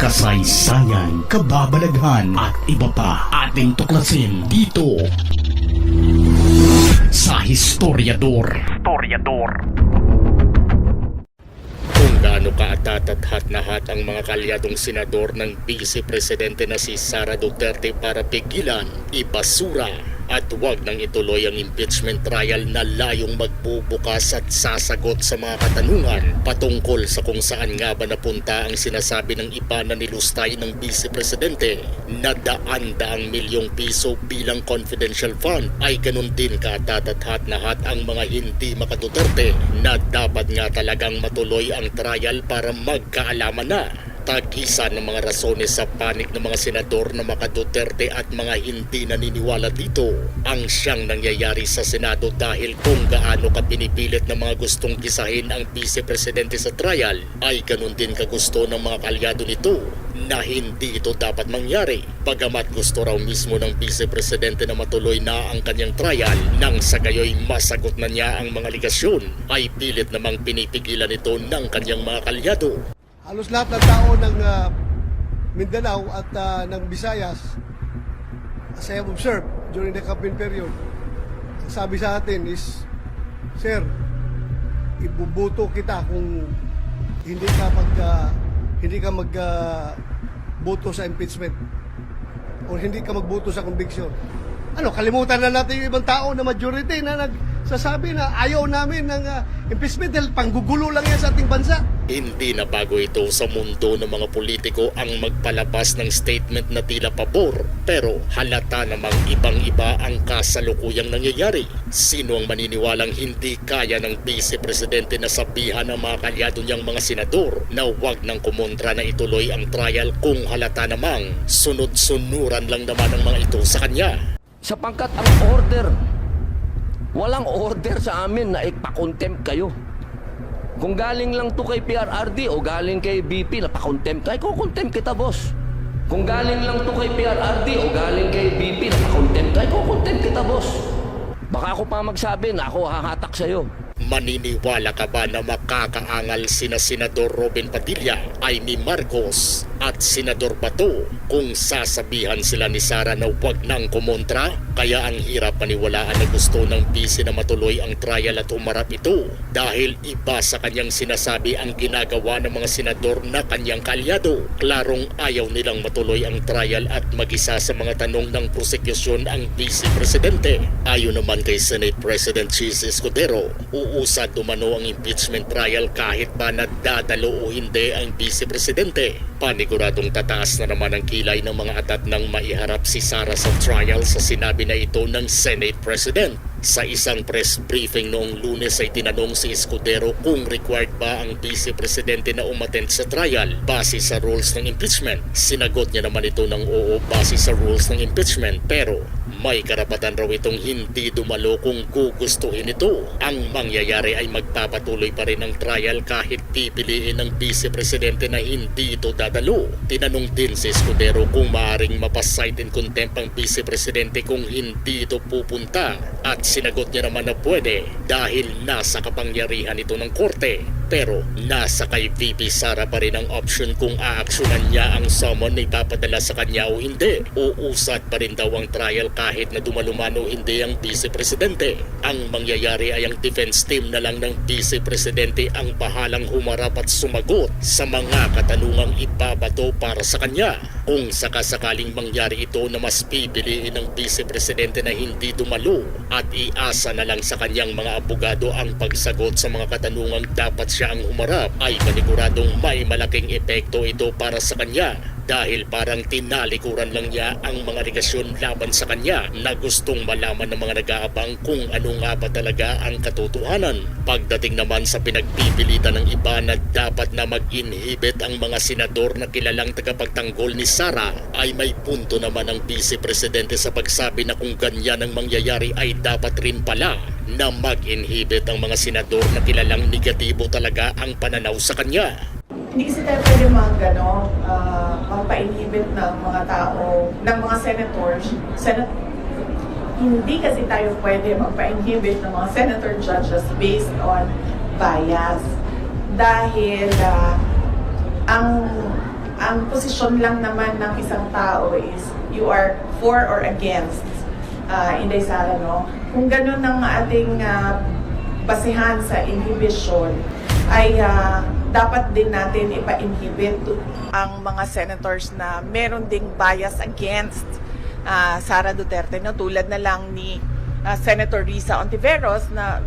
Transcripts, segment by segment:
kasaysayan, kababalaghan at iba pa ating tuklasin dito sa Historiador. Historiador. Kung gaano kaatatathat na hat ang mga kalyadong senador ng Vice Presidente na si Sara Duterte para pigilan, ibasura at huwag nang ituloy ang impeachment trial na layong magbubukas at sasagot sa mga katanungan patungkol sa kung saan nga ba napunta ang sinasabi ng iba na nilustay ng Vice Presidente na daan-daang milyong piso bilang confidential fund. Ay ganun din kaatatathat na hat ang mga hindi makaduterte na dapat nga talagang matuloy ang trial para magkaalaman na tag-isa ng mga rasones sa panig ng mga senador na makaduterte at mga hindi naniniwala dito ang siyang nangyayari sa Senado dahil kung gaano ka pinipilit ng mga gustong kisahin ang Vice Presidente sa trial ay ganun din kagusto ng mga kalyado nito na hindi ito dapat mangyari. Bagamat gusto raw mismo ng Vice Presidente na matuloy na ang kanyang trial nang sa gayoy masagot na niya ang mga ligasyon ay pilit namang pinipigilan ito ng kanyang mga kalyado. Halos lahat ng tao ng ah, Mindanao at ah, ng Visayas, as I have observed during the campaign period, sabi sa atin is, Sir, ibubuto kita kung hindi ka mag ah, hindi ka mag ah, boto sa impeachment o hindi ka magboto sa conviction. Ano, kalimutan na natin yung ibang tao na majority na nagsasabi na ayaw namin ng ah, impeachment dahil panggugulo lang yan sa ating bansa. Hindi na bago ito sa mundo ng mga politiko ang magpalabas ng statement na tila pabor pero halata namang ibang-iba ang kasalukuyang nangyayari. Sino ang maniniwalang hindi kaya ng Vice Presidente na sabihan ng mga kalyado niyang mga senador na huwag nang kumontra na ituloy ang trial kung halata namang sunod-sunuran lang naman ang mga ito sa kanya. sapangkat ang order, walang order sa amin na ipakontempt kayo. Kung galing lang to kay PRRD o galing kay BP, napakontempt ka, ikukontempt kita, boss. Kung galing lang to kay PRRD o galing kay BP, napakontempt ka, ikukontempt kita, boss. Baka ako pa magsabi na ako hahatak sa'yo. Maniniwala ka ba na makakaangal sina Senador Robin Padilla, Amy Marcos at Senador Bato kung sasabihan sila ni Sara na huwag nang kumontra? Kaya ang hirap paniwalaan na gusto ng PC na matuloy ang trial at umarap ito dahil iba sa kanyang sinasabi ang ginagawa ng mga senador na kanyang kalyado. Klarong ayaw nilang matuloy ang trial at mag-isa sa mga tanong ng prosekusyon ang Vice Presidente. Ayon naman kay Senate President Chis Escudero, uusad umano ang impeachment trial kahit ba nadadalo o hindi ang Vice Presidente. Paniguradong tataas na naman ang kilay ng mga atat nang maiharap si Sara sa trial sa sinabi na ito ng Senate President. Sa isang press briefing noong lunes ay tinanong si Escudero kung required ba ang Vice Presidente na umattend sa trial base sa rules ng impeachment. Sinagot niya naman ito ng oo base sa rules ng impeachment pero may karapatan raw itong hindi dumalo kung gugustuhin ito. Ang mangyayari ay magpapatuloy pa rin ang trial kahit pipiliin ng Vice Presidente na hindi ito dadalo. Tinanong din si Escudero kung maaring mapasight in contempt ang Vice Presidente kung hindi ito pupunta at sinagot niya naman na pwede dahil nasa kapangyarihan ito ng korte. Pero nasa kay VP Sara pa rin ang option kung aaksyonan niya ang summon na ipapadala sa kanya o hindi. Uusad pa rin daw ang trial kahit na dumaluman o hindi ang Vice Presidente. Ang mangyayari ay ang defense team na lang ng Vice Presidente ang bahalang humarap at sumagot sa mga katanungang ibabato para sa kanya. Kung sakasakaling mangyari ito na mas pipiliin ng Vice Presidente na hindi dumalo at iasa na lang sa kanyang mga abogado ang pagsagot sa mga katanungang dapat siya ang humarap ay paniguradong may malaking epekto ito para sa kanya dahil parang tinalikuran lang niya ang mga ligasyon laban sa kanya na gustong malaman ng mga nag-aabang kung ano nga ba talaga ang katotohanan. Pagdating naman sa pinagpipilitan ng iba na dapat na mag-inhibit ang mga senador na kilalang tagapagtanggol ni Sara ay may punto naman ang Vice Presidente sa pagsabi na kung ganyan ang mangyayari ay dapat rin pala na mag-inhibit ang mga senador na kilalang negatibo talaga ang pananaw sa kanya. Hindi kasi tayo pwede mag, ano, ah, magpa-inhibit ng mga tao, ng mga senators. Senat hindi kasi tayo pwede magpa-inhibit ng mga senator judges based on bias. Dahil ah, ang ang posisyon lang naman ng isang tao is you are for or against uh, Inday Sara, no? Kung ganun ang ating ah, basehan sa inhibition, ay ah, dapat din natin ipa-inhibit ang mga senators na meron ding bias against ah, Sara Duterte, no? Tulad na lang ni ah, Senator Risa Ontiveros na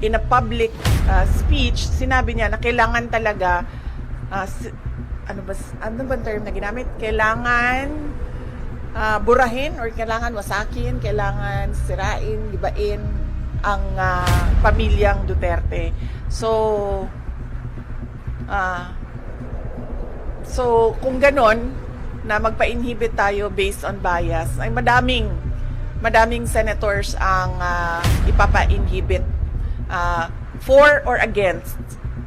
in a public ah, speech, sinabi niya na kailangan talaga ah, si- ano ba ano ba term na ginamit? Kailangan ah, burahin or kailangan wasakin, kailangan sirain, gibain ang ah, pamilyang Duterte. So ah so kung ganon na magpa-inhibit tayo based on bias ay madaming madaming senators ang ah, ipapa-inhibit ah, for or against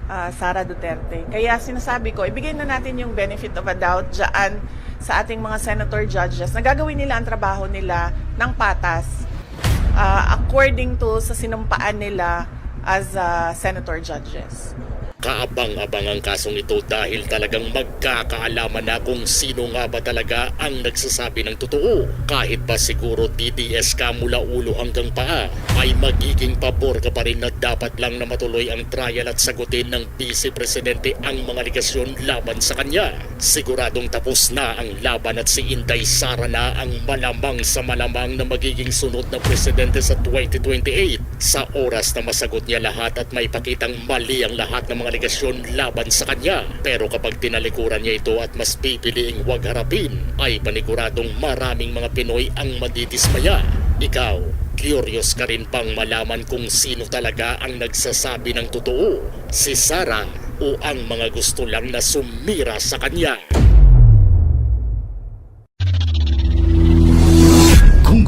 ah, Sara Duterte. Kaya sinasabi ko, ibigay na natin yung benefit of a doubt dyan sa ating mga senator judges na gagawin nila ang trabaho nila ng patas ah, according to sa sinumpaan nila as ah, senator judges. Kaabang-abang ang kasong ito dahil talagang magkakaalaman na kung sino nga ba talaga ang nagsasabi ng totoo. Kahit pa siguro TDS ka mula ulo hanggang paa, ay magiging pabor ka pa rin na dapat lang na matuloy ang trial at sagutin ng Vice Presidente ang mga ligasyon laban sa kanya. Siguradong tapos na ang laban at si Inday Sara na ang malamang sa malamang na magiging sunod na presidente sa 2028 sa oras na masagot niya lahat at may pakitang mali ang lahat ng mga ligasyon laban sa kanya. Pero kapag tinalikuran niya ito at mas pipiliing wag harapin, ay paniguradong maraming mga Pinoy ang madidismaya. Ikaw, curious ka rin pang malaman kung sino talaga ang nagsasabi ng totoo? Si Sarah o ang mga gusto lang na sumira sa kanya?